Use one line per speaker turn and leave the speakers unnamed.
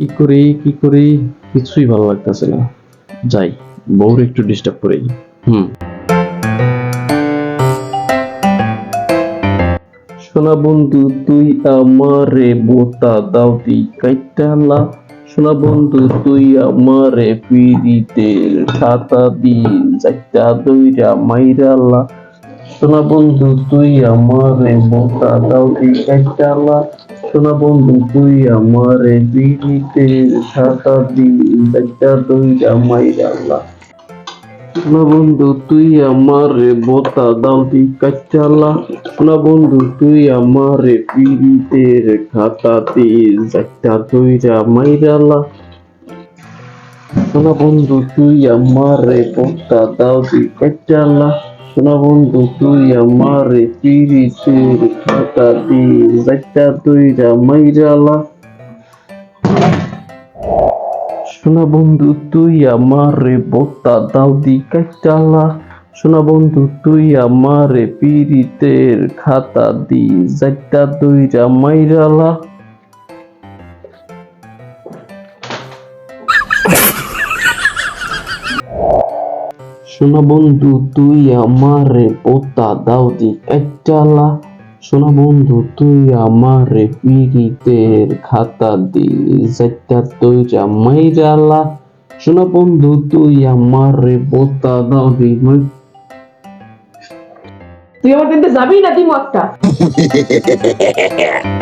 কি করি কি করি, কিছুই ভালো লাগতেছে না। যাই, বউর একটু ডিস্টার্ব করি হুম। সোনা বন্ধু, তুই আমারে বোতা দাও দি কাইটালা সোনা বন্ধু, তুই আমারে পিরিতের খাতা দি যাইটা দইরা মাইরালা সোনা বন্ধু, তুই আমারে বোতা দাও দি কাইটালা সোনা বন্ধু, তুই আমারে পিরিতের খাতা দি যাইটা দইরা মাইরালা না বন্ধু, তুই আমারে বোতা দাউদি কাচালা। না বন্ধু, তুই আমারে পিরিতের খাতাতে যাইতা দইরা মাইরালা সোনা বন্ধু, তুই আমারে বোতা দাউদি কাচালা। তুই আমারে দইরা মাইরালা সোনা বন্ধু তুই আমারে বোতা দাউদি কাইটালা সোনা বন্ধু তুই আমারে পিরিতের খাতা দি যাইতা দুইরা মাইরালা সোনা বন্ধু তুই আমারে বোতা দাউদি কাইটালা সোনা বন্ধু তুই আমারে পিরিতের খাতা দি যাইতা তুইরা মাইরালা। সোনা বন্ধু তুই আমারে বোতা দাও দি মাই-
তুই আমার কিন্তু যাবি না দিমু একটা?